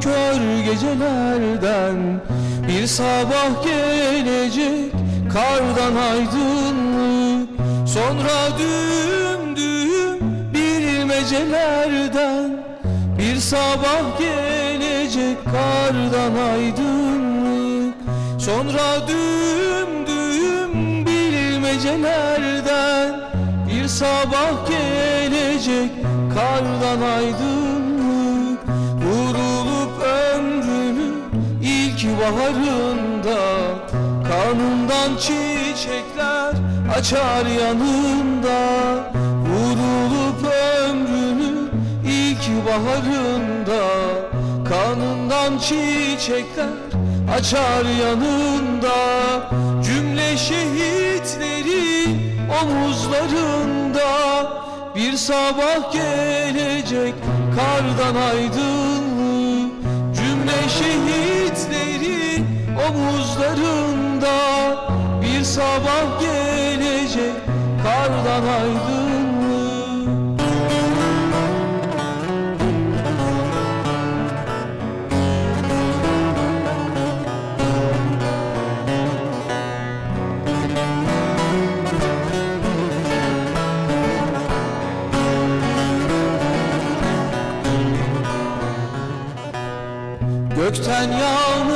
kör gecelerden Bir sabah gelecek kardan aydınlık Sonra düğüm düğüm bilmecelerden Bir sabah gelecek kardan aydınlık Sonra düğüm düğüm bilmecelerden Bir sabah gelecek kardan aydınlık baharında Kanından çiçekler açar yanında. Vurulup ömrünün ilk baharında Kanından çiçekler açar yanında. Cümle şehitlerin omuzlarında Bir sabah gelecek kardan aydınlık Cümle şehitlerin omuzlarında Bir sabah gelecek kardan aydınlık Gökten yağmur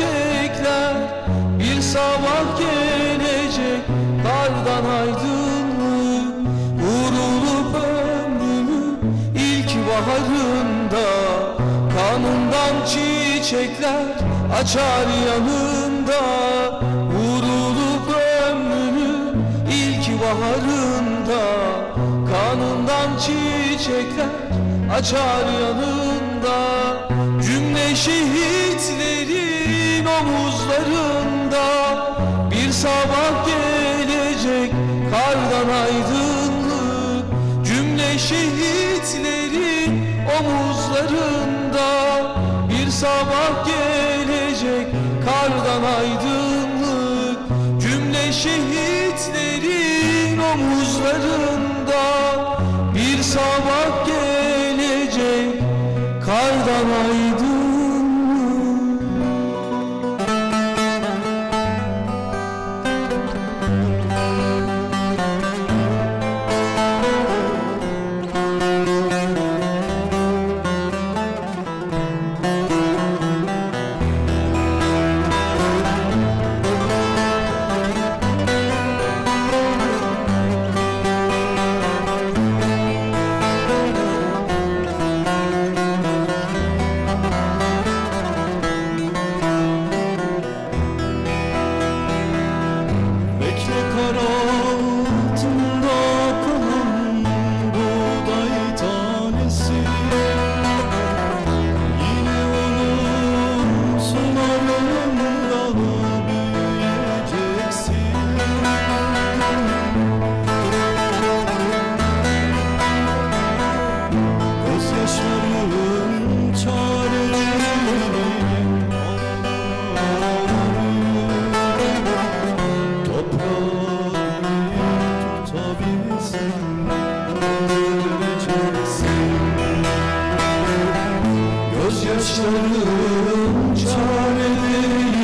mutlu gerçekler Bir sabah gelecek kardan aydınlık Vurulup ömrümün ilk baharında. Kanından çiçekler açar yanında. Vurulup ömrümün ilk baharında. Kanından çiçekler açar yanında. Cümle şehitlerin omuzlarında Bir sabah gelecek kardan aydınlık. Cümle şehitlerin omuzlarında Bir sabah gelecek kardan aydınlık. Cümle şehitlerin omuzlarında Bir sabah Gözyaşların çare değil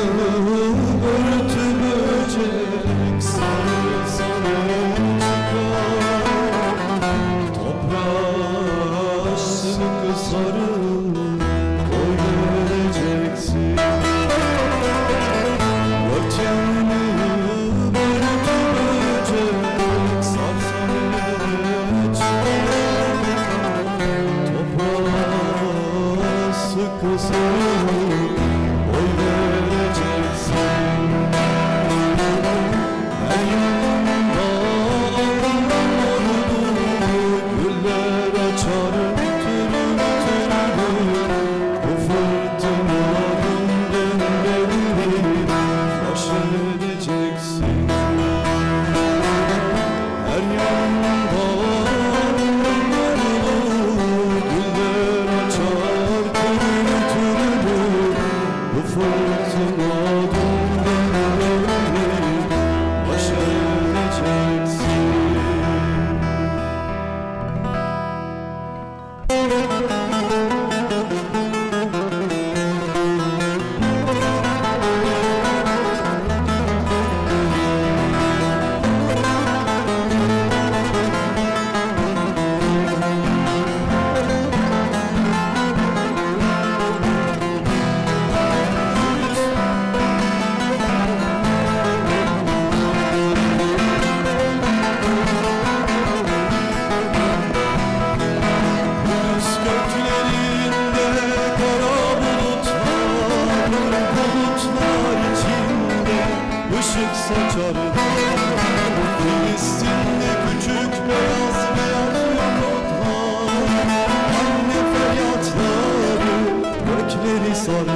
mm-hmm. dışarıda küçük beyaz beyaz robotlar Anne feryatları gökleri sarar.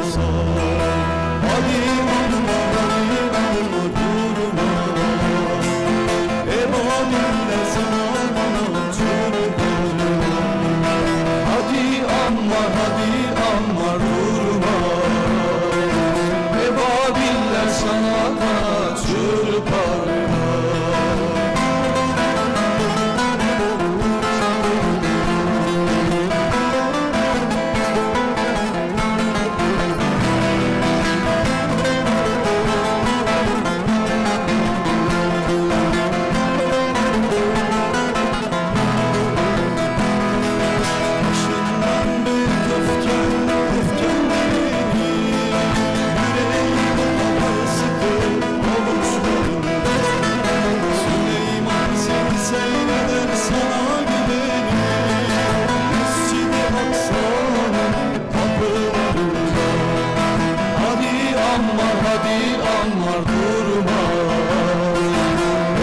anlar hadi anlar durma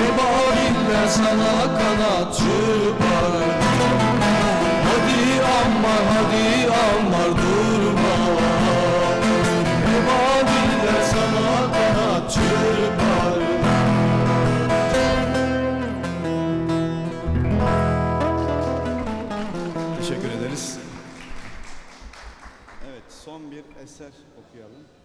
Ebalinde sana kanat çırpar Hadi anlar hadi anlar durma Ebalinde sana kanat çırpar Teşekkür ederiz. Evet son bir eser okuyalım.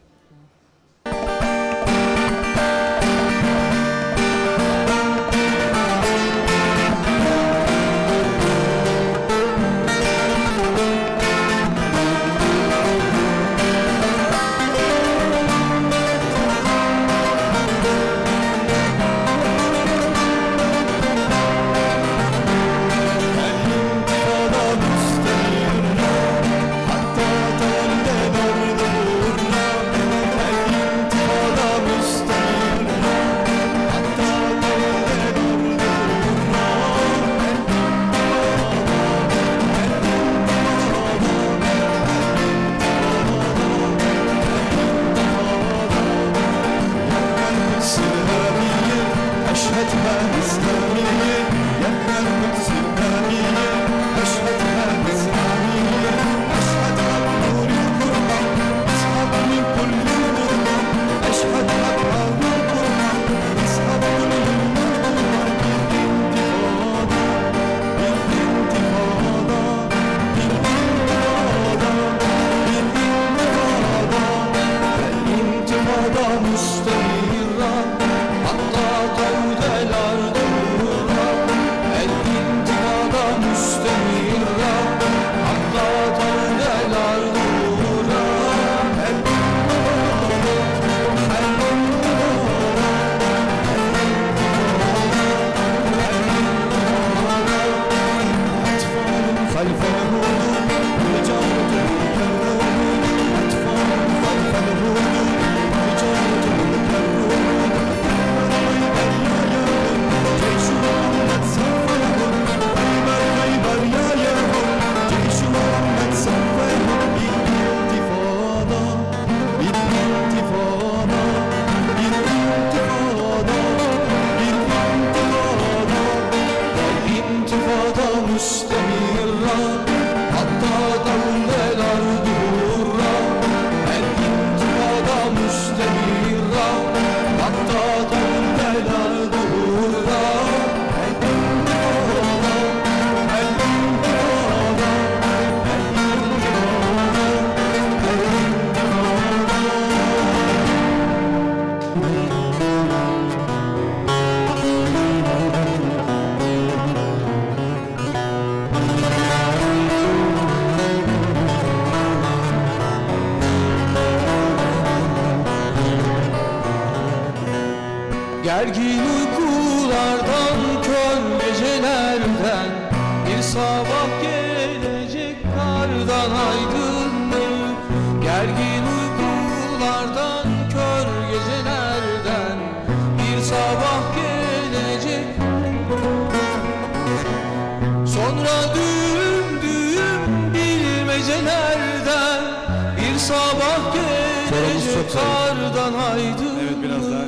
Kardan aydınlık Evet, biraz daha.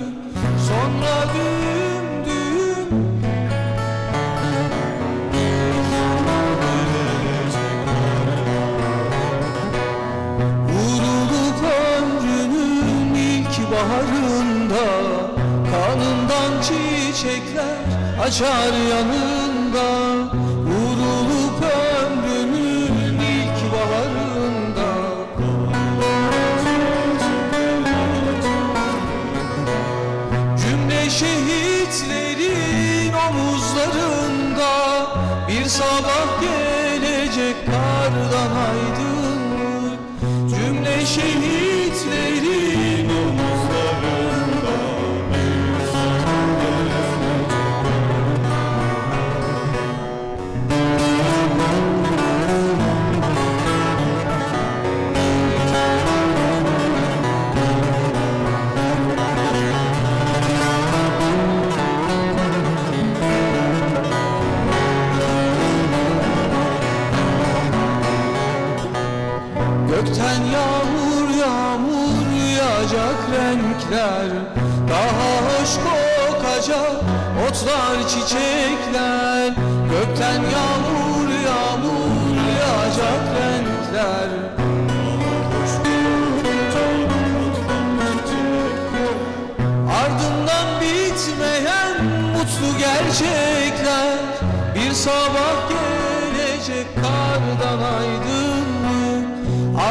Sonra düğüm düğüm Vurulup ömrünün ilk baharında Kanından çiçekler açar yanında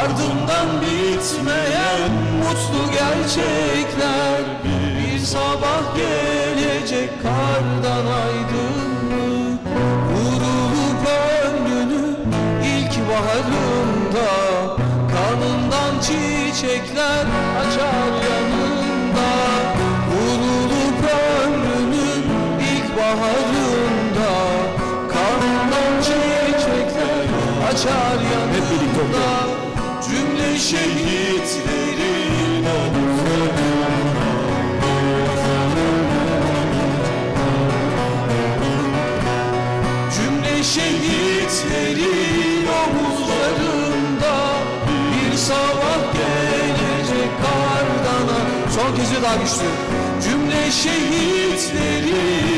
Ardından bitmeyen mutlu gerçekler. Bir sabah gelecek kardan aydınlık. Vurulup ömrünün ilk baharında Kanından çiçekler açar yanında. Vurulup ömrünün ilk baharında Kanından çiçekler açar yanında şehitlerin omuzlarında Cümle şehitlerin omuzlarında Bir sabah gelecek kardana. Son kez daha güçlü. Cümle şehitlerin